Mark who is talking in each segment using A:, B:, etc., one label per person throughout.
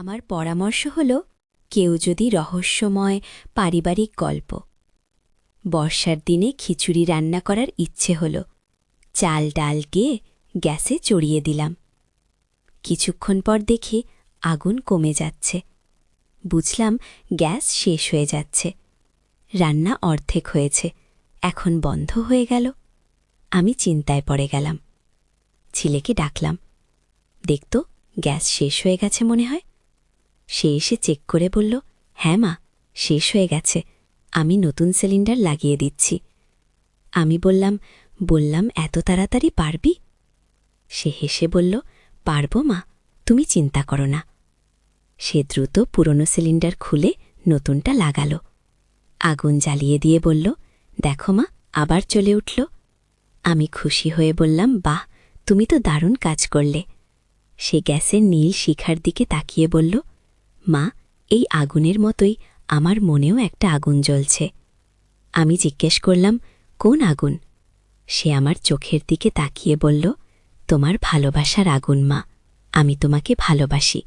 A: আমার পরামর্শ হল, কেউ যদি রহস্যময় পারিবারিক গল্প। বর্ষার দিনে খিচুড়ি রান্না করার ইচ্ছে হল। চাল ডাল গিয়ে গ্যাসে চড়িয়ে দিলাম। কিছুক্ষণ পর দেখি আগুন কমে যাচ্ছে। বুঝলাম গ্যাস শেষ হয়ে যাচ্ছে। রান্না অর্ধেক হয়েছে, এখন বন্ধ হয়ে গেল। আমি চিন্তায় পড়ে গেলাম। ছেলেকে ডাকলাম। দেখতো গ্যাস শেষ হয়ে গেছে মনে হয়। সে এসে চেক করে বলল হ্যাঁ মা, শেষ হয়ে গেছে। আমি নতুন সিলিন্ডার লাগিয়ে দিচ্ছি। আমি বললাম বললাম, এত তাড়াতাড়ি পারবি? সে হেসে বলল, পারব মা, তুমি চিন্তা করো না। সে দ্রুত পুরনো সিলিন্ডার খুলে নতুনটা লাগালো। আগুন জ্বালিয়ে দিয়ে বলল, দেখো মা, আবার চলে উঠল। আমি খুশি হয়ে বললাম, বাহ, তুমি তো দারুণ কাজ করলে। সে গ্যাসের নীল শিখার দিকে তাকিয়ে বলল মা, এই আগুনের মতোই আমার মনেও একটা আগুন জ্বলছে। আমি জিজ্ঞেস করলাম, কোন আগুন? সে আমার চোখের দিকে তাকিয়ে বলল, তোমার ভালোবাসার আগুন মা, আমি তোমাকে ভালোবাসি।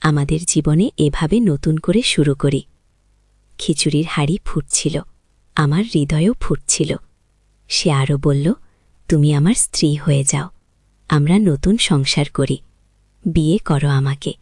A: আমাদের জীবনে এভাবে নতুন করে শুরু করি। খিচুড়ির হাড়ি ফুটছিল, আমার হৃদয়ও ফুটছিল। সে আরও বলল, তুমি আমার স্ত্রী হয়ে যাও, আমরা নতুন সংসার করি, বিয়ে করো আমাকে।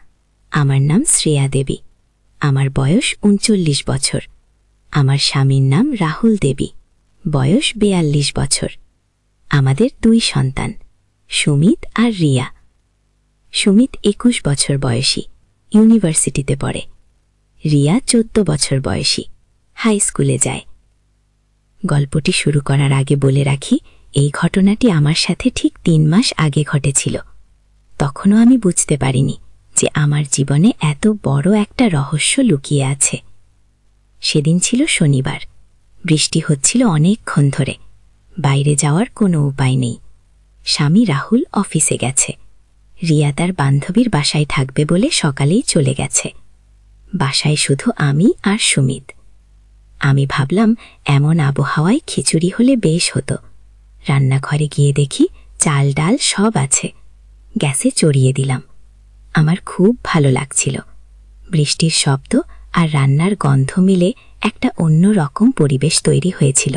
A: আমার নাম শ্রেয়া দেবী। আমার বয়স উনচল্লিশ বছর। আমার স্বামীর নাম রাহুল দেবী। বয়স বেয়াল্লিশ বছর। আমাদের দুই সন্তান, সুমিত আর রিয়া। সুমিত একুশ বছর বয়সী, ইউনিভার্সিটিতে পড়ে। রিয়া চোদ্দ বছর বয়সী, হাই স্কুলে যায়। গল্পটি শুরু করার আগে বলে রাখি, এই ঘটনাটি আমার সাথে ঠিক তিন মাস আগে ঘটেছিল। তখনও আমি বুঝতে পারিনি। যে আমার জীবনে এত বড় একটা রহস্য লুকিয়ে আছে। সেদিন ছিল শনিবার। বৃষ্টি হচ্ছিল অনেকক্ষণ ধরে। বাইরে যাওয়ার কোনো উপায় নেই। স্বামী রাহুল অফিসে গেছে। রিয়া তার বান্ধবীর বাসায় থাকবে বলে সকালেই চলে গেছে। বাসায় শুধু আমি আর সুমিত। আমি ভাবলাম, এমন আবহাওয়ায় খিচুড়ি হলে বেশ হতো। রান্নাঘরে গিয়ে দেখি, চাল ডাল সব আছে। গ্যাসে চড়িয়ে দিলাম। আমার খুব ভালো লাগছিল। বৃষ্টির শব্দ আর রান্নার গন্ধ মিলে একটা অন্য রকম পরিবেশ তৈরি হয়েছিল।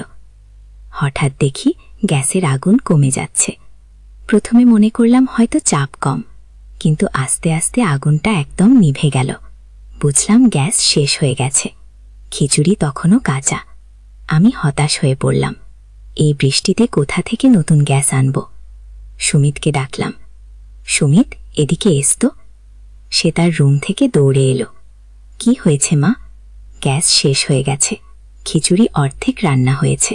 A: হঠাৎ দেখি গ্যাসের আগুন কমে যাচ্ছে। প্রথমে মনে করলাম হয়তো চাপ কম, কিন্তু আস্তে আস্তে আগুনটা একদম নিভে গেল। বুঝলাম গ্যাস শেষ হয়ে গেছে। খিচুড়ি তখনও কাঁচা। আমি হতাশ হয়ে পড়লাম। এই বৃষ্টিতে কোথা থেকে নতুন গ্যাস আনব? সুমিতকে ডাকলাম। সুমিত, এদিকে এসত সে তার রুম থেকে দৌড়ে এলো। কি হয়েছে মা? গ্যাস শেষ হয়ে গেছে। খিচুড়ি অর্ধেক রান্না হয়েছে।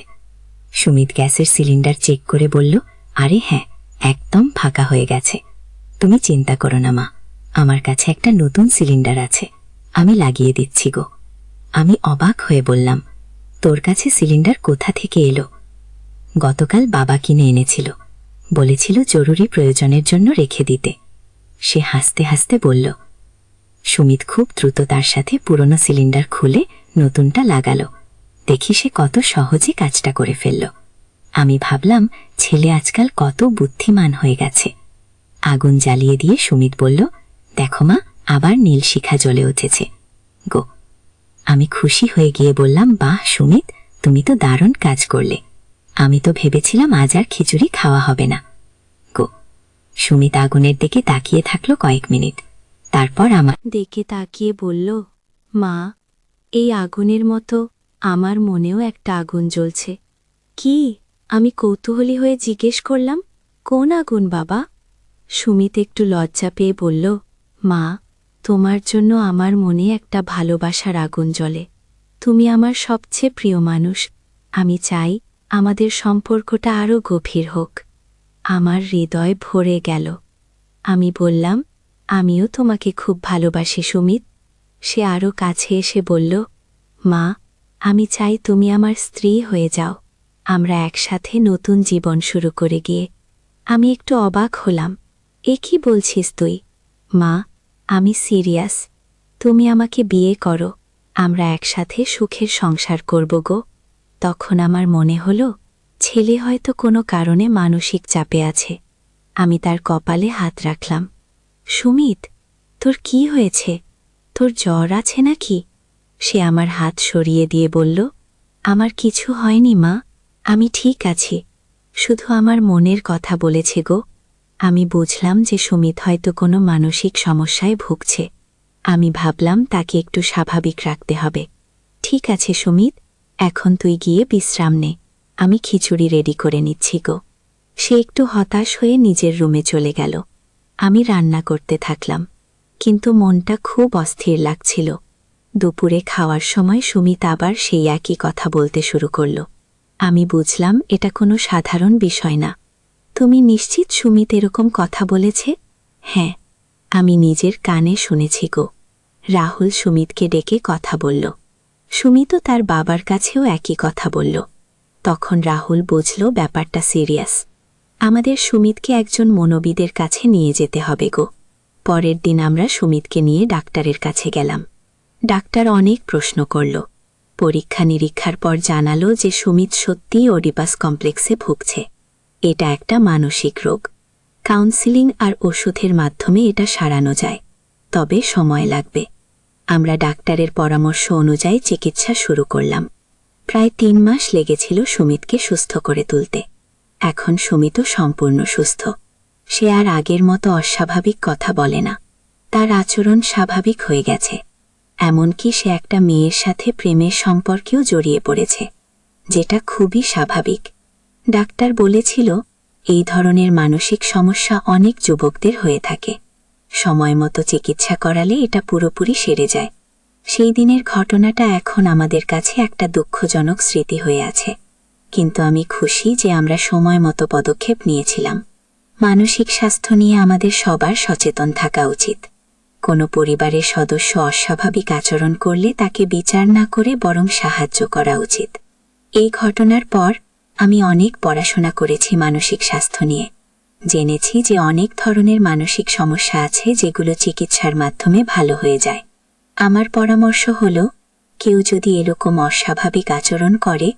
A: সুমিত গ্যাসের সিলিন্ডার চেক করে বলল, আরে হ্যাঁ একদম ফাঁকা হয়ে গেছে। তুমি চিন্তা করো না মা, আমার কাছে একটা নতুন সিলিন্ডার আছে, আমি লাগিয়ে দিচ্ছি গো। আমি অবাক হয়ে বললাম, তোর কাছে সিলিন্ডার কোথা থেকে এলো? গতকাল বাবা কিনে এনেছিল, বলেছিল জরুরি প্রয়োজনের জন্য রেখে দিতে। সে হাসতে হাসতে বলল, সুমিত খুব দ্রুত তার সাথে পুরনো সিলিন্ডার খুলে নতুনটা লাগালো। দেখি সে কত সহজে কাজটা করে ফেলল। আমি ভাবলাম, ছেলে আজকাল কত বুদ্ধিমান হয়ে গেছে। আগুন জ্বালিয়ে দিয়ে সুমিত বলল, দেখো মা, আবার নীল শিখা জ্বলে উঠেছে। গো। আমি খুশি হয়ে গিয়ে বললাম, বাহ, সুমিত, তুমি তো দারুণ কাজ করলে। আমি তো ভেবেছিলাম আজ আর খিচুড়ি খাওয়া হবে না। সুমিত আগুনের দিকে তাকিয়ে থাকল কয়েক মিনিট। তারপর আমার
B: দেখে তাকিয়ে বলল, মা, এই আগুনের মতো আমার মনেও একটা আগুন জ্বলছে। কি? আমি কৌতূহলী হয়ে জিজ্ঞেস করলাম, কোন আগুন বাবা? সুমিত একটু লজ্জা পেয়ে বলল, মা, তোমার জন্য আমার মনে একটা ভালোবাসার আগুন জ্বলে। তুমি আমার সবচেয়ে প্রিয় মানুষ। আমি চাই আমাদের সম্পর্কটা আরও গভীর হোক। আমার হৃদয় ভরে গেল। আমি বললাম, আমিও তোমাকে খুব ভালোবাসি সুমিত। সে আরও কাছে এসে বলল, মা, আমি চাই তুমি আমার স্ত্রী হয়ে যাও। আমরা একসাথে নতুন জীবন শুরু করে গিয়ে আমি একটু অবাক হলাম। এ কি বলছিস তুই? মা, আমি সিরিয়াস। তুমি আমাকে বিয়ে করো। আমরা একসাথে সুখের সংসার করব গো। তখন আমার মনে হলো ছেলে হয়তো কোনো কারণে মানসিক চাপে আছে। আমি তার কপালে হাত রাখলাম। সুমিত, তোর কি হয়েছে? তোর জ্বর আছে নাকি? সে আমার হাত সরিয়ে দিয়ে বলল, আমার কিছু হয়নি মা, আমি ঠিক আছি। শুধু আমার মনের কথা বলেছে গো। আমি বুঝলাম যে সুমিত হয়তো কোনো মানসিক সমস্যায় ভুগছে। আমি ভাবলাম তাকে একটু স্বাভাবিক রাখতে হবে। ঠিক আছে সুমিত, এখন তুই গিয়ে বিশ্রাম নে। আমি খিচুড়ি রেডি করে নিচ্ছি গো। সে একটু হতাশ হয়ে নিজের রুমে চলে গেল। আমি রান্না করতে থাকলাম, কিন্তু মনটা খুব অস্থির লাগছিল। দুপুরে খাওয়ার সময় সুমিত আবার সেই একই কথা বলতে শুরু করল। আমি বুঝলাম এটা কোনো সাধারণ বিষয় না। তুমি নিশ্চিত সুমিত এরকম কথা বলেছে? হ্যাঁ আমি নিজের কানে শুনেছি গো। রাহুল সুমিতকে ডেকে কথা বলল। সুমিতও তার বাবার কাছেও একই কথা বলল। তখন রাহুল বুঝল ব্যাপারটা সিরিয়াস। আমাদের সুমিতকে একজন মনোবিদের কাছে নিয়ে যেতে হবে গো। পরের দিন আমরা সুমিতকে নিয়ে ডাক্তারের কাছে গেলাম। ডাক্তার অনেক প্রশ্ন করল। পরীক্ষা নিরীক্ষার পর জানালো যে সুমিত সত্যিই ওডিপাস কমপ্লেক্সে ভুগছে। এটা একটা মানসিক রোগ। কাউন্সিলিং আর ওষুধের মাধ্যমে এটা সারানো যায়। তবে সময় লাগবে। আমরা ডাক্তারের পরামর্শ অনুযায়ী চিকিৎসা শুরু করলাম। প্রায় তিন মাস লেগেছিল সুমিতকে সুস্থ করে তুলতে। এখন সুমিতও সম্পূর্ণ সুস্থ। সে আর আগের মতো অস্বাভাবিক কথা বলে না। তার আচরণ স্বাভাবিক হয়ে গেছে। এমনকি সে একটা মেয়ের সাথে প্রেমের সম্পর্কেও জড়িয়ে পড়েছে, যেটা খুবই স্বাভাবিক। ডাক্তার বলেছিল, এই ধরনের মানসিক সমস্যা অনেক যুবকদের হয়ে থাকে। সময় মতো চিকিৎসা করালে এটা পুরোপুরি সেরে যায়। সেই দিনের ঘটনাটা এখন আমাদের কাছে একটা দুঃখজনক স্মৃতি হয়ে আছে। কিন্তু আমি খুশি যে আমরা সময় মতো পদক্ষেপ নিয়েছিলাম। মানসিক স্বাস্থ্য নিয়ে আমাদের সবার সচেতন থাকা উচিত। কোনো পরিবারের সদস্য অস্বাভাবিক আচরণ করলে তাকে বিচার না করে বরং সাহায্য করা উচিত। এই ঘটনার পর আমি অনেক পড়াশোনা করেছি মানসিক স্বাস্থ্য নিয়ে। জেনেছি যে অনেক ধরনের মানসিক সমস্যা আছে যেগুলো চিকিৎসার মাধ্যমে ভালো হয়ে যায়। আমার পরামর্শ হল, কেউ যদি এরকম অস্বাভাবিক আচরণ করে,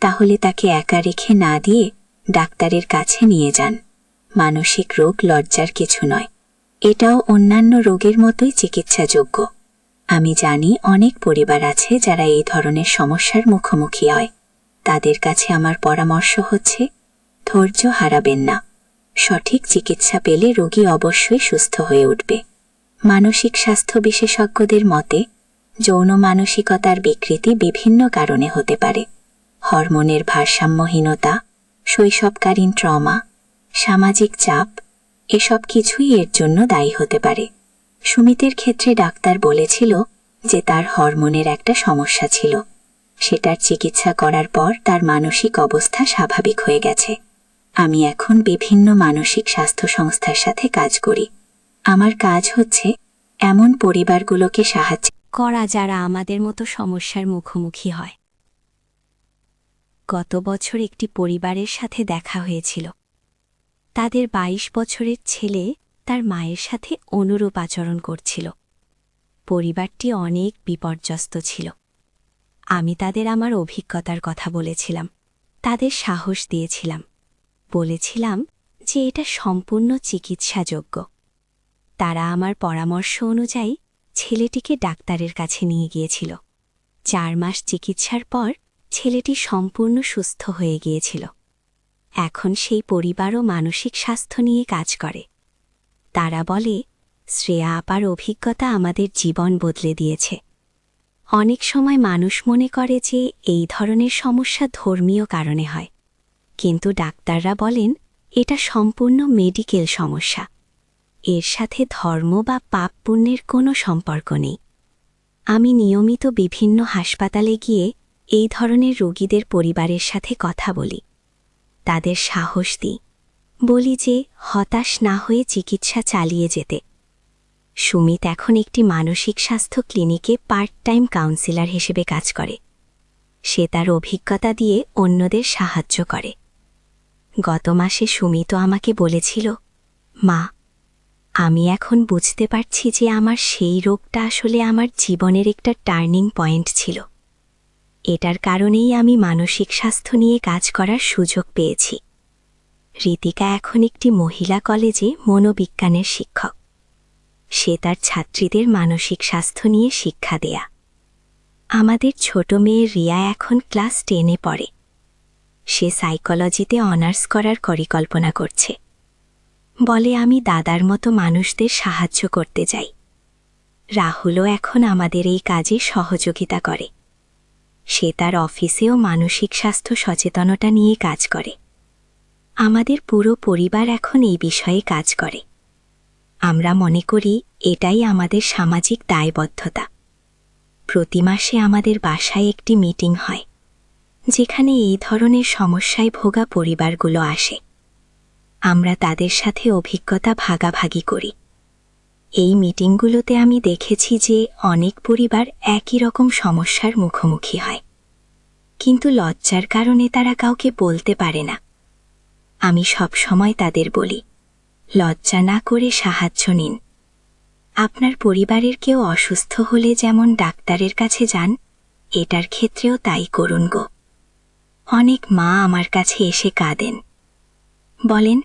B: তাহলে তাকে একা রেখে না দিয়ে ডাক্তারের কাছে নিয়ে যান। মানসিক রোগ লজ্জার কিছু নয়। এটাও অন্যান্য রোগের মতোই চিকিৎসাযোগ্য। আমি জানি অনেক পরিবার আছে যারা এই ধরনের সমস্যার মুখোমুখি হয়। তাদের কাছে আমার পরামর্শ হচ্ছে, ধৈর্য হারাবেন না। সঠিক চিকিৎসা পেলে রোগী অবশ্যই সুস্থ হয়ে উঠবে। মানসিক স্বাস্থ্য বিশেষজ্ঞদের মতে, যৌন মানসিকতার বিকৃতি বিভিন্ন কারণে হতে পারে। হরমোনের ভারসাম্যহীনতা, শৈশবকালীন ট্রমা, সামাজিক চাপ, এসব কিছুই এর জন্য দায়ী হতে পারে। সুমিতের ক্ষেত্রে ডাক্তার বলেছিল যে তার হরমোনের একটা সমস্যা ছিল। সেটার চিকিৎসা করার পর তার মানসিক অবস্থা স্বাভাবিক হয়ে গেছে। আমি এখন বিভিন্ন মানসিক স্বাস্থ্য সংস্থার সাথে কাজ করি। আমার কাজ হচ্ছে এমন পরিবারগুলোকে সাহায্য
A: করা যারা আমাদের মতো সমস্যার মুখোমুখি হয়। গত বছর একটি পরিবারের সাথে দেখা হয়েছিল। তাদের ২২ বছরের ছেলে তার মায়ের সাথে অনুরূপ আচরণ করছিল। পরিবারটি অনেক বিপর্যস্ত ছিল। আমি তাদের আমার অভিজ্ঞতার কথা বলেছিলাম। তাদের সাহস দিয়েছিলাম। বলেছিলাম যে এটা সম্পূর্ণ চিকিৎসাযোগ্য। তারা আমার পরামর্শ অনুযায়ী ছেলেটিকে ডাক্তারের কাছে নিয়ে গিয়েছিল। চার মাস চিকিৎসার পর ছেলেটি সম্পূর্ণ সুস্থ হয়ে গিয়েছিল। এখন সেই পরিবারও মানসিক স্বাস্থ্য নিয়ে কাজ করে। তারা বলে, শ্রেয়া আপার অভিজ্ঞতা আমাদের জীবন বদলে দিয়েছে। অনেক সময় মানুষ মনে করে যে এই ধরনের সমস্যা ধর্মীয় কারণে হয়। কিন্তু ডাক্তাররা বলেন, এটা সম্পূর্ণ মেডিকেল সমস্যা। এর সাথে ধর্ম বা পাপ পুণ্যের কোনো সম্পর্ক নেই। আমি নিয়মিত বিভিন্ন হাসপাতালে গিয়ে এই ধরনের রোগীদের পরিবারের সাথে কথা বলি। তাদের সাহস দিই। বলি যে, হতাশ না হয়ে চিকিৎসা চালিয়ে যেতে।
B: সুমিত এখন একটি মানসিক স্বাস্থ্য ক্লিনিকে পার্ট টাইম কাউন্সিলর হিসেবে কাজ করে। সে তার অভিজ্ঞতা দিয়ে অন্যদের সাহায্য করে। গত মাসে সুমিত আমাকে বলেছিল, মা আমি এখন বুঝতে পারছি যে আমার সেই রোগটা আসলে আমার জীবনের একটা টার্নিং পয়েন্ট ছিল। এটার কারণেই আমি মানসিক স্বাস্থ্য নিয়ে কাজ করার সুযোগ পেয়েছি। রীতিকা এখন একটি মহিলা কলেজে মনোবিজ্ঞানের শিক্ষক। সে তার ছাত্রীদের মানসিক স্বাস্থ্য নিয়ে শিক্ষা দেয়া। আমাদের ছোট মেয়ে রিয়া এখন ক্লাস টেনে পড়ে। সে সাইকোলজিতে অনার্স করার পরিকল্পনা করছে। বলে, আমি দাদার মতো মানুষদের সাহায্য করতে যাই রাহুলও এখন আমাদের এই কাজে সহযোগিতা করে। সে তার অফিসেও মানসিক স্বাস্থ্য সচেতনতা নিয়ে কাজ করে। আমাদের পুরো পরিবার এখন এই বিষয়ে কাজ করে। আমরা মনে করি, এটাই আমাদের সামাজিক দায়বদ্ধতা। প্রতি মাসে আমাদের বাসায় একটি মিটিং হয়, যেখানে এই ধরনের সমস্যায় ভোগা পরিবারগুলো আসে। আমরা তাদের সাথে অভিজ্ঞতা ভাগাভাগি করি। এই মিটিংগুলোতে আমি দেখেছি যে অনেক পরিবার একই রকম সমস্যার মুখোমুখি হয়। কিন্তু লজ্জার কারণে তারা কাউকে বলতে পারে না। আমি সব সময় তাদের বলি, লজ্জা না করে সাহায্য নিন। আপনার পরিবারের কেউ অসুস্থ হলে যেমন ডাক্তারের কাছে যান, এটার ক্ষেত্রেও তাই করুন গো। অনেক মা আমার কাছে এসে কাঁদেন। বলেন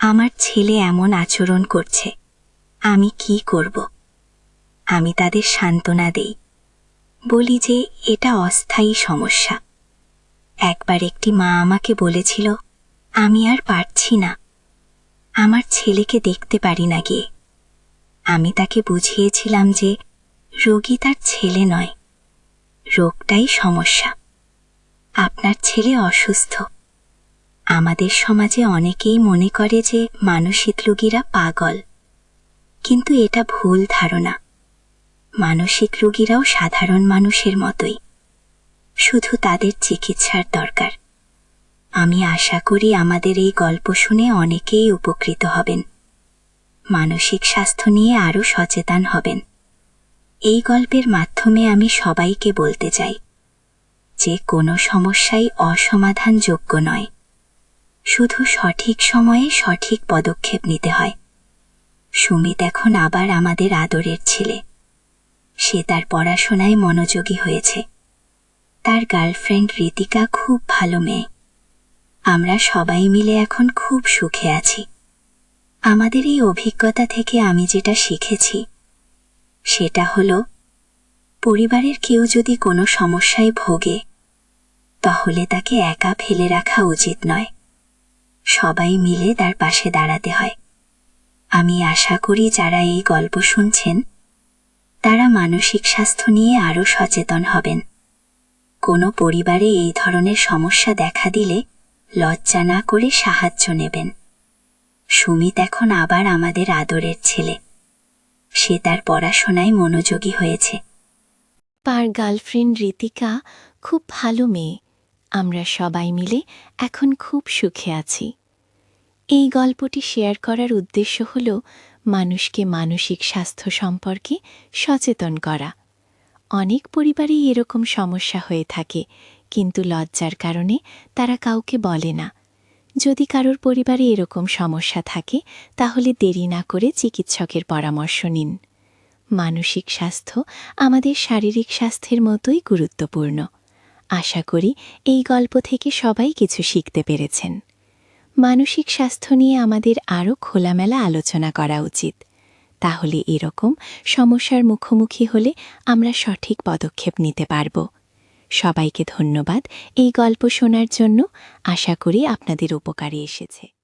B: আমার ছেলে এমন আচরণ করছে। আমি কি করব? আমি তাদের সান্ত্বনা দেই। বলি যে, এটা অস্থায়ী সমস্যা। একবার একটি মা আমাকে বলেছিল, আমি আর পারছি না। আমার ছেলেকে দেখতে পারি না গিয়ে। আমি তাকে বুঝিয়েছিলাম যে, রোগী তার ছেলে নয়। রোগটাই সমস্যা। আপনার ছেলে অসুস্থ। আমাদের সমাজে অনেকেই মনে করে যে মানসিক রোগীরা পাগল। কিন্তু এটা ভুল ধারণা। মানসিক রোগীরাও সাধারণ মানুষের মতোই। শুধু তাদের চিকিৎসার দরকার। আমি আশা করি আমাদের এই গল্প শুনে অনেকেই উপকৃত হবেন। মানসিক স্বাস্থ্য নিয়ে আরও সচেতন হবেন। এই গল্পের মাধ্যমে আমি সবাইকে বলতে চাই, যে কোনো সমস্যাই অসমাধানযোগ্য নয়। শুধু সঠিক সময়ে সঠিক পদক্ষেপ নিতে হয়। সুমিত এখন আবার আমাদের আদরের ছেলে। সে তার পড়াশোনায় মনোযোগী হয়েছে। তার গার্লফ্রেন্ড রীতিকা খুব ভালো মেয়ে। আমরা সবাই মিলে এখন খুব সুখে আছি। আমাদের এই অভিজ্ঞতা থেকে আমি যেটা শিখেছি, সেটা হলো, পরিবারের কেউ যদি কোনো সমস্যায় ভোগে, তাহলে তাকে একা ফেলে রাখা উচিত নয়। সবাই মিলে তার পাশে দাঁড়াতে হয়। আমি আশা করি যারা এই গল্প শুনছেন, তারা মানসিক স্বাস্থ্য নিয়ে আরও সচেতন হবেন। কোনো পরিবারে এই ধরনের সমস্যা দেখা দিলে লজ্জা না করে সাহায্য নেবেন। সুমিত এখন আবার আমাদের আদরের ছেলে। সে তার পড়াশোনায় মনোযোগী হয়েছে।
C: তার গার্লফ্রেন্ড রীতিকা খুব ভালো মেয়ে। আমরা সবাই মিলে এখন খুব সুখে আছি। এই গল্পটি শেয়ার করার উদ্দেশ্য হল মানুষকে মানসিক স্বাস্থ্য সম্পর্কে সচেতন করা। অনেক পরিবারেই এরকম সমস্যা হয়ে থাকে, কিন্তু লজ্জার কারণে তারা কাউকে বলে না। যদি কারোর পরিবারে এরকম সমস্যা থাকে, তাহলে দেরি না করে চিকিৎসকের পরামর্শ নিন। মানসিক স্বাস্থ্য আমাদের শারীরিক স্বাস্থ্যের মতোই গুরুত্বপূর্ণ। আশা করি এই গল্প থেকে সবাই কিছু শিখতে পেরেছেন। মানসিক স্বাস্থ্য নিয়ে আমাদের আরও খোলামেলা আলোচনা করা উচিত। তাহলে এরকম সমস্যার মুখোমুখি হলে আমরা সঠিক পদক্ষেপ নিতে পারব। সবাইকে ধন্যবাদ এই গল্প শোনার জন্য। আশা করি আপনাদের উপকারে এসেছে।